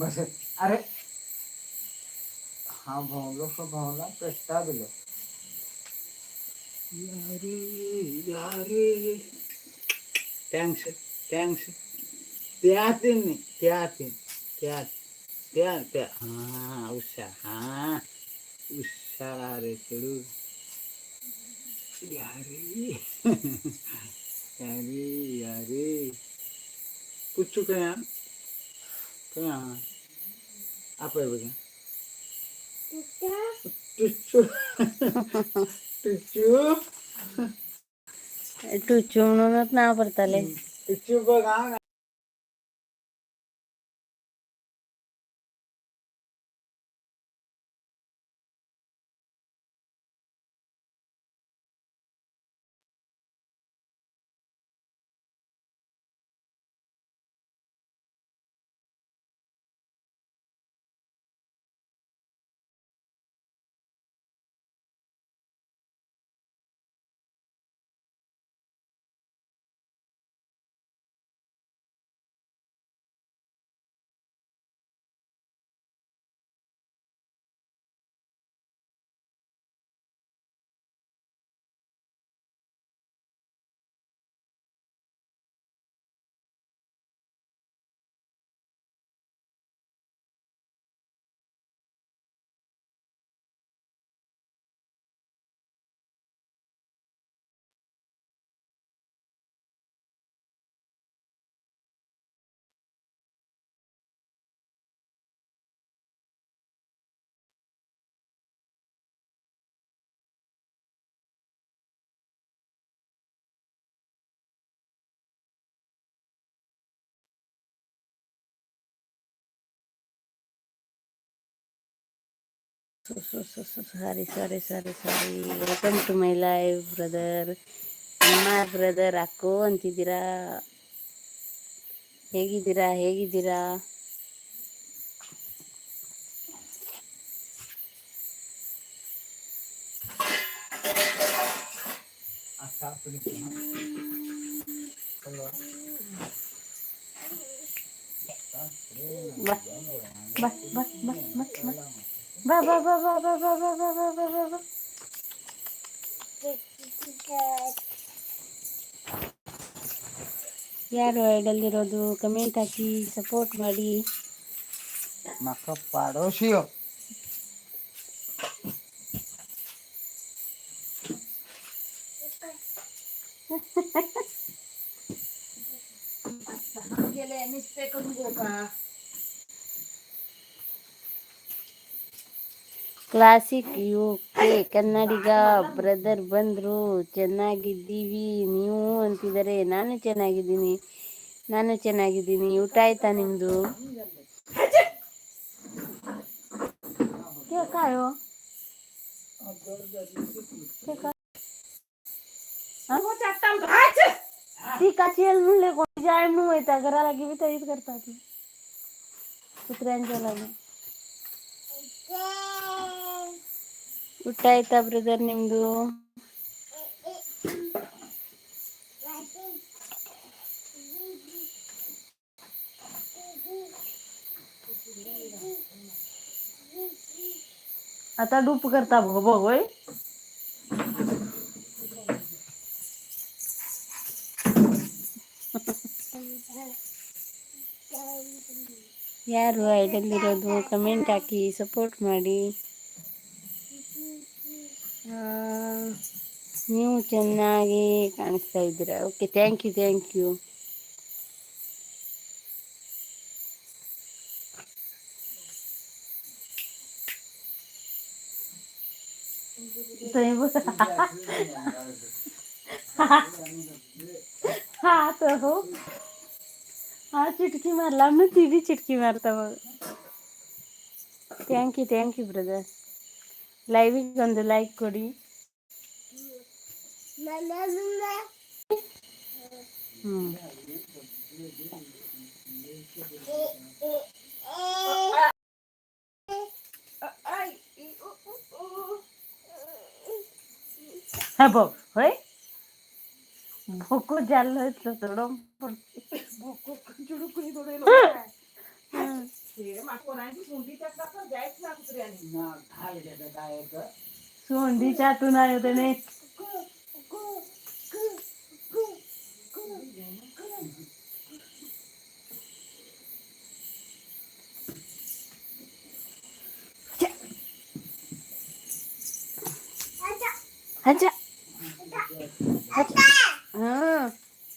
बस अरे Kucuknya, kenapa? Apa yang टुच्चू म्हणूनच नाव पडताले टुच्चू बघ हा ಸೋ ಸೋ ಸೋ ಸೋ ಹಾರಿ sorry sorry welcome to my life brother ಯಮಾರ್ brother ಅಕೋ ಅಂತಿದ್ದೀರಾ? ಹೇಗಿದ್ದೀರಾ? ಹೇಗಿದ್ದೀರಾ? ಆಕರ್ಷನೆ ಬಸ್ ಬಸ್ ಬಸ್ ಮತ್ ಮತ್ ಬಾ ಬಾ ಬಾ ಬಾ ಬಾ ಬಾ ಬಾ ಬಾ ಬಾ ಬಾ ಬಾ ಬಾ ಯಾರು ಐಡಲ್ಲಿರೋದು ಕಮೆಂಟ್ ಹಾಕಿ ಸಪೋರ್ಟ್ ಮಾಡಿ माका पाडोशियो गेले mistake classic U K Kannadiga brother ಬಂದರು ಚೆನ್ನಾಗಿದ್ದೀವಿ ನೀವು ಅಂತಿದ್ದಾರೆ ನಾನು ಚೆನ್ನಾಗಿದ್ದೀನಿ ನಾನು ಚೆನ್ನಾಗಿದ್ದೀನಿ ಊಟ ಆಯ್ತಾ ನಿಮ್ಮದು ಕಾಯೋ ती काची म्हणले कोणी जाय म्हणून येता घराला गेली तरीच करता ती कुत्र्यांच्या लागून ಊಟ ಆಯ್ತಾ ಬ್ರದರ್ ನಿಮ್ದು आता डूप करता बघ बघ होय ಯಾರು ಐಡಲ್ಲಿರೋದು ಕಮೆಂಟ್ ಹಾಕಿ ಸಪೋರ್ಟ್ ಮಾಡಿ ಆ, ನೀವು ಚೆನ್ನಾಗಿ ಕಾಣಿಸ್ತಾ ಇದ್ದೀರಾ okay thank you thank you हा तर हो हा चिटकी मारला ना ती बी चिटकी मारता मग थँक्यू थँक्यू ब्रदर লাইভে গন্ধ লাইক করি। হ্যাঁ ভোকো জাল হয়েছিল দৌড়ম ভোকো জুড়ো করে দৌড়ে सोंडी चाटून होते त्याने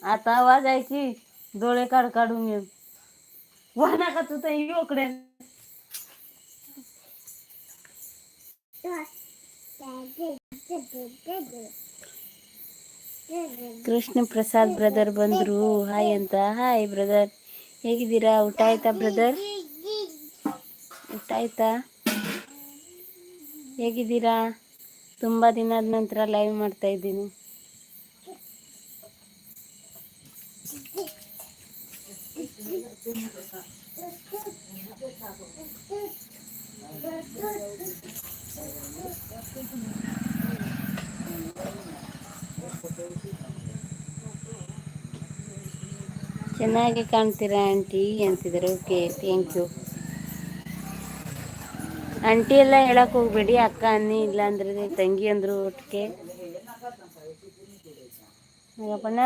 आता आवाज आहे डोळे काढ काढून घेऊन ವಾನಾಕತ್ತತ ಕೃಷ್ಣ ಪ್ರಸಾದ್ ಬ್ರದರ್ ಬಂದ್ರು. ಹಾಯ್ ಅಂತ. ಹಾಯ್ ಬ್ರದರ್ ಹೇಗಿದ್ದೀರಾ? ಊಟ ಆಯ್ತಾ ಬ್ರದರ್ ಊಟ ಆಯ್ತಾ? ಹೇಗಿದ್ದೀರಾ? ದಿನ ದಿನದ ನಂತರ ಲೈವ್ ಮಾಡ್ತಾ ಇದ್ದೀನಿ. ಚೆನ್ನಾಗಿ ಕಾಣ್ತೀರಾ ಆಂಟಿ ಅಂತಿದ್ದಾರೆ ಓಕೆ ಥ್ಯಾಂಕ್ ಯು ಆಂಟಿ ಎಲ್ಲ ಹೇಳಕ್ ಹೋಗ್ಬೇಡಿ, ಅಕ್ಕ ಅನ್ನಿ ಇಲ್ಲ ಅಂದ್ರೆ ತಂಗಿ ಅಂದ್ರು ಒಟ್ಟಿಗೆ. ನಾಗಪ್ಪಣ್ಣ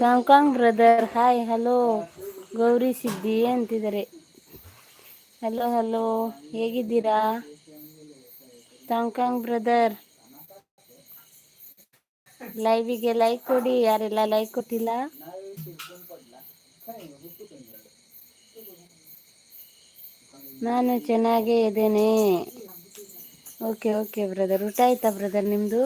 ಕಾಂಗ್ Kong brother, hi, hello. Gauri Siddi ಅಂತಿದ್ದಾರೆ. Hello hello. ಹೇಗಿದ್ದೀರಾ? ಕಾಂಗ್ ಬ್ರದರ್. ಲೈವಿಗೆ ಲೈಕ್ ಕೊಡಿ, ಯಾರೆಲ್ಲ ಲೈಕ್ ಕೊಟ್ಟಿಲ್ಲ? ನಾನು ಚೆನ್ನಾಗೇ ಇದ್ದೇನೆ. ಓಕೆ ಓಕೆ ಬ್ರದರ್ ಊಟ ಆಯ್ತಾ ಬ್ರದರ್ ನಿಮ್ಮದು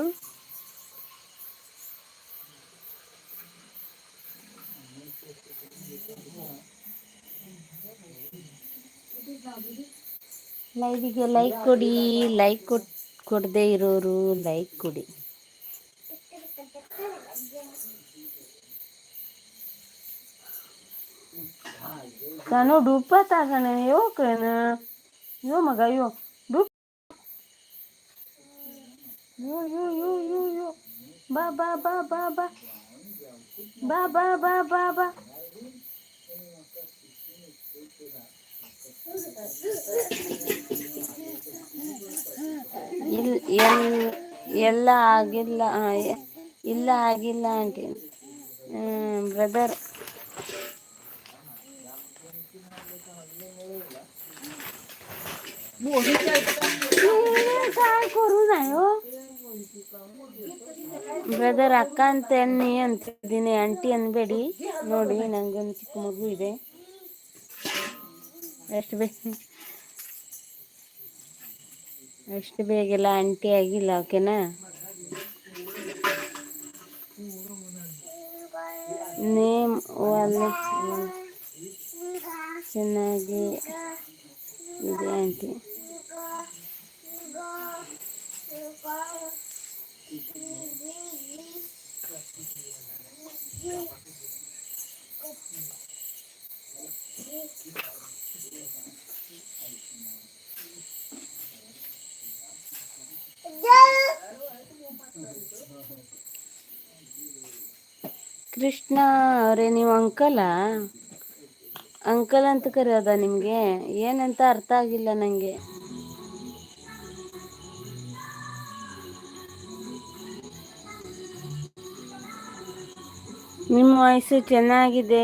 ಲೈವಿಗೆ ಲೈಕ್ ಕೊಡಿ ಲೈಕ್ ಕೊಟ್, ಕೊಡದೆ ಇರೋರು ಲೈಕ್ ಕೊಡಿ. ನಾನು ಡುಪ್ಪ ತಾಗಣ ಯೋ ಯೋ ಮಗ, ಯೋ. ಡುಪ್ ಯೋ ಯೋ ಯೋ ಯೋ ಯೋ ಬಾ ಬಾ ಬಾ ಬಾ ಬಾ ಬಾ ಬಾ ಬಾ ಬಾ ಬಾ ಇಲ್ ಎಲ್ ಎಲ್ಲ ಆಗಿಲ್ಲ ಆ, ಎ- ಇಲ್ಲ ಆಗಿಲ್ಲ ಆಂಟಿ ಬ್ರದರ್ काय करू नाही हो ಬ್ರದರ್ ಅಕ್ಕ ಅಂತ ಅಣ್ಣಿ ಅಂತಿದ್ದೀನಿ ಆಂಟಿ ಅನ್ಬೇಡಿ. ನೋಡಿ, ನಂಗೊಂದು ಚಿಕ್ಕ ಮಗು ಇದೆ. ಎಷ್ಟು ಬೇಗ ಅಷ್ಟು ಬೇಗೆಲ್ಲ ಆಂಟಿ ಆಗಿಲ್ಲ, ಓಕೆನಾ? ನೇಮ್ ಚೆನ್ನಾಗಿ ಇದೆ ಆಂಟಿ ಕೃಷ್ಣ ಅವರೇ ನೀವು ಅಂಕಲ? ಅಂಕಲ್ ಅಂತ ಕರೆಯೋದ ನಿಮಗೆ? ಏನಂತ ಅರ್ಥ ಆಗಿಲ್ಲ ನನಗೆ ನಿಮ್ಮ ವಾಯ್ಸು ಚೆನ್ನಾಗಿದೆ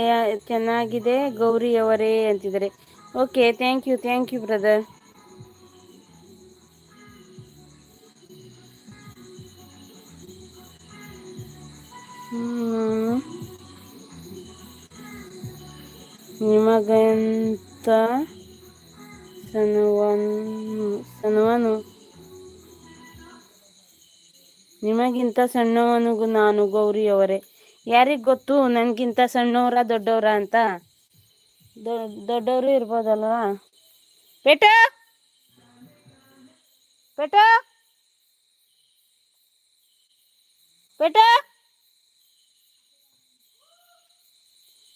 ಚೆನ್ನಾಗಿದೆ ಗೌರಿಯವರೇ ಅಂತಿದ್ದಾರೆ. Okay thank you thank you brother ನಿಮಗಂತ ಸಣ್ಣವನು ನಿಮಗಿಂತ ಸಣ್ಣವನಿಗೂ ನಾನು ಗೌರಿ ಅವರೇ ಯಾರಿಗೆ ಗೊತ್ತು? ನನಗಿಂತ ಸಣ್ಣವ್ರ ದೊಡ್ಡವ್ರ ಅಂತ. ದೊಡ್ಡವರು ಇರ್ಬೋದಲ್ವಾ? ಪೇಟ! ಪೇಟ! ಪೇಟ!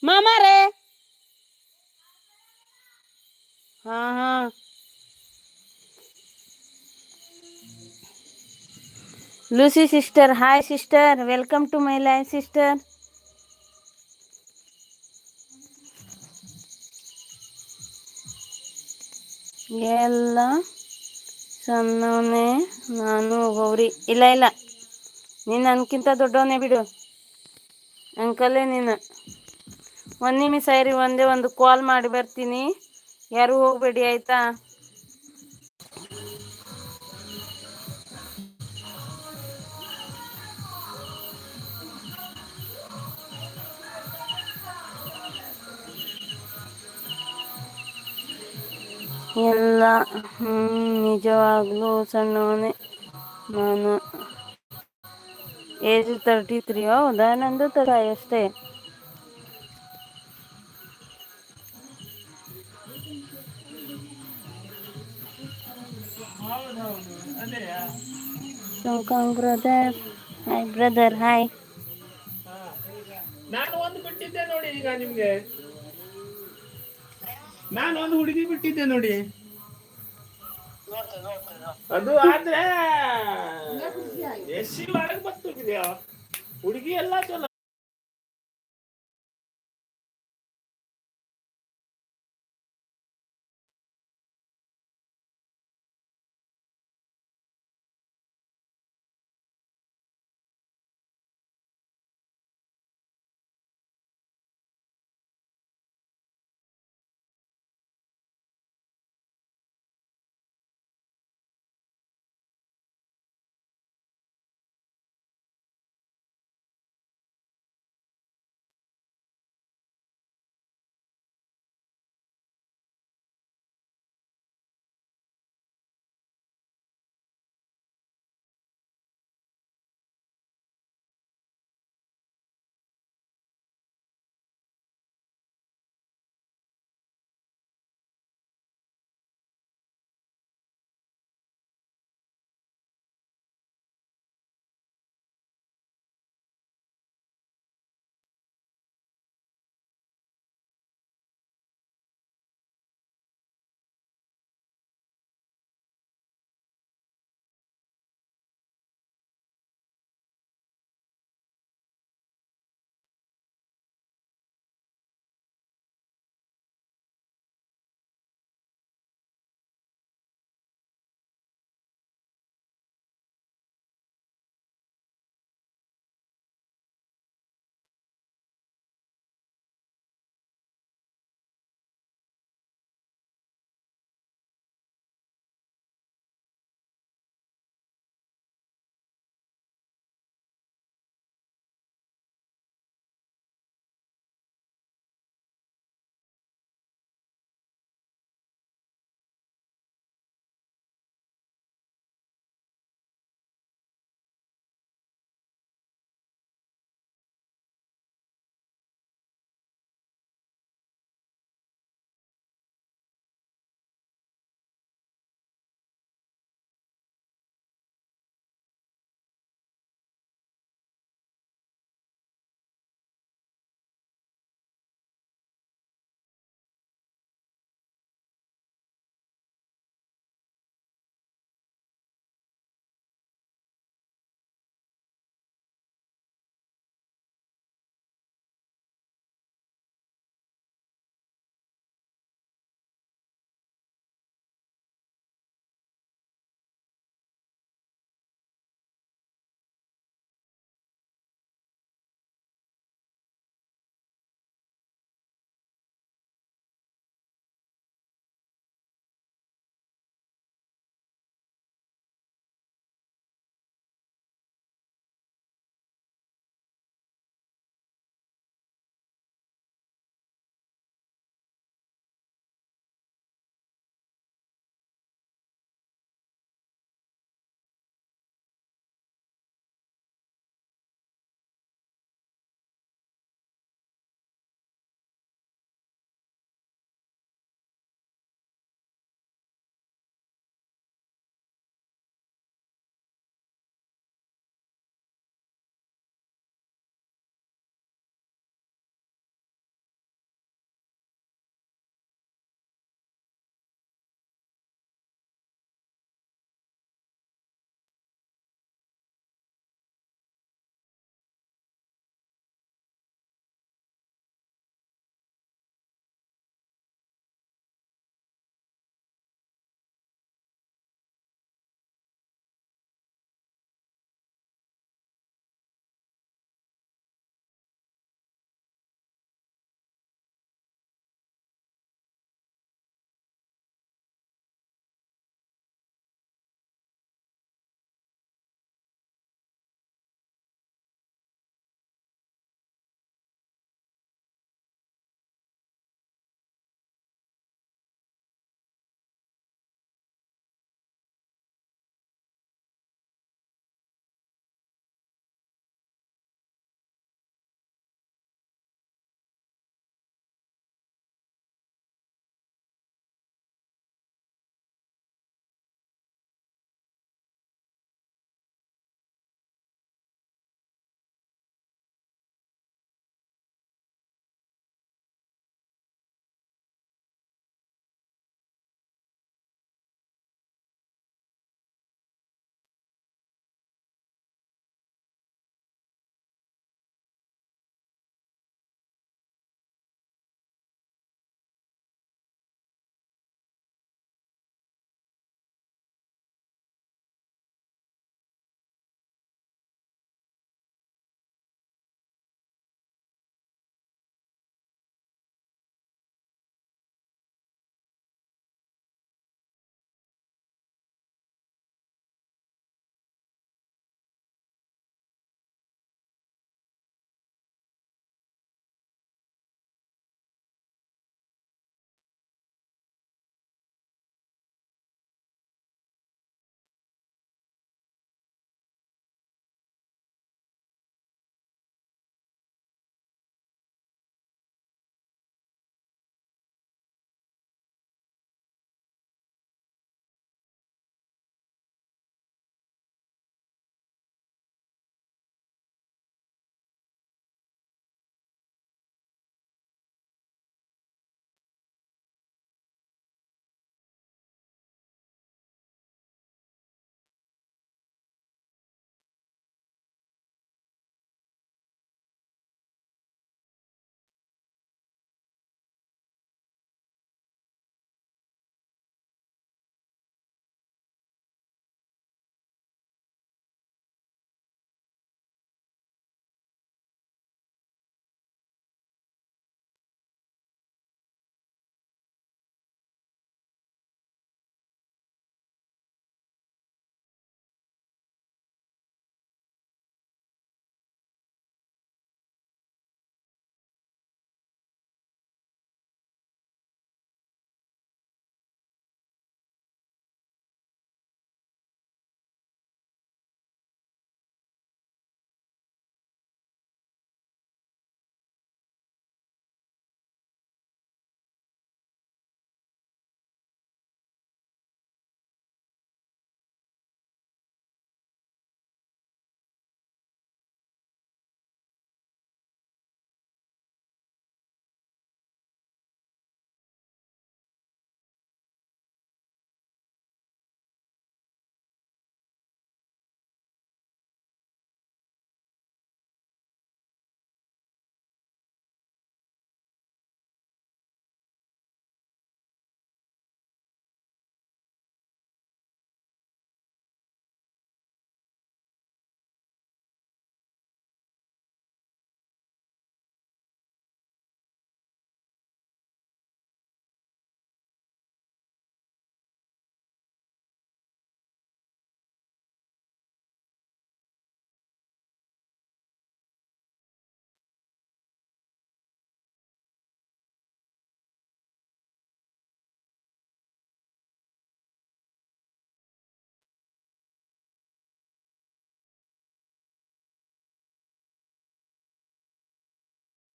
ಮಾಮಾರೇ ಹಾ ಹಾ. Lucy sister, hi sister, welcome to my life sister. ಎಲ್ಲ ಸಣ್ಣವನೇ, ನಾನು ಗೌರಿ. ಇಲ್ಲ ಇಲ್ಲ. ನೀನು ನನಗಿಂತ ದೊಡ್ಡವನೇ ಬಿಡು. ಅಂಕಲೇ ನೀನು ಒಂದು ನಿಮಿಷ ಇರಿ, ಒಂದೇ ಒಂದು ಕಾಲ್ ಮಾಡಿ ಬರ್ತೀನಿ. ಯಾರು ಹೋಗಬೇಡಿ, ಆಯಿತಾ? ಎಲ್ಲ ಹ್ಮ್, ನಿಜವಾಗ್ಲೂ ಸಣ್ಣವನೇ ನಾನು. ಏಜ್ ತರ್ಟಿ ತ್ರೀ ಹೌದಾ? ನಂದು ತರ ಅಷ್ಟೇ. ಶೋಕಾಂಗ್ ಬ್ರದರ್ ಹಾಯ್ ಬ್ರದರ್ ಹಾಯ್ ನಾನು ಒಂದು ಬಿಟ್ಟಿದ್ದೆ ನೋಡಿ ಈಗ ನಿಮ್ಗೆ. ನಾನು ಒಂದು ಹುಡುಗಿ ಬಿಟ್ಟಿದ್ದೆ ನೋಡಿ. ಅದು ಆದ್ರೆ ಎಸಿ ಒಳಗೆ ಬರ್ತೋಗಿದೆಯಾ ಹುಡುಗಿ ಎಲ್ಲ ಚಲೋ.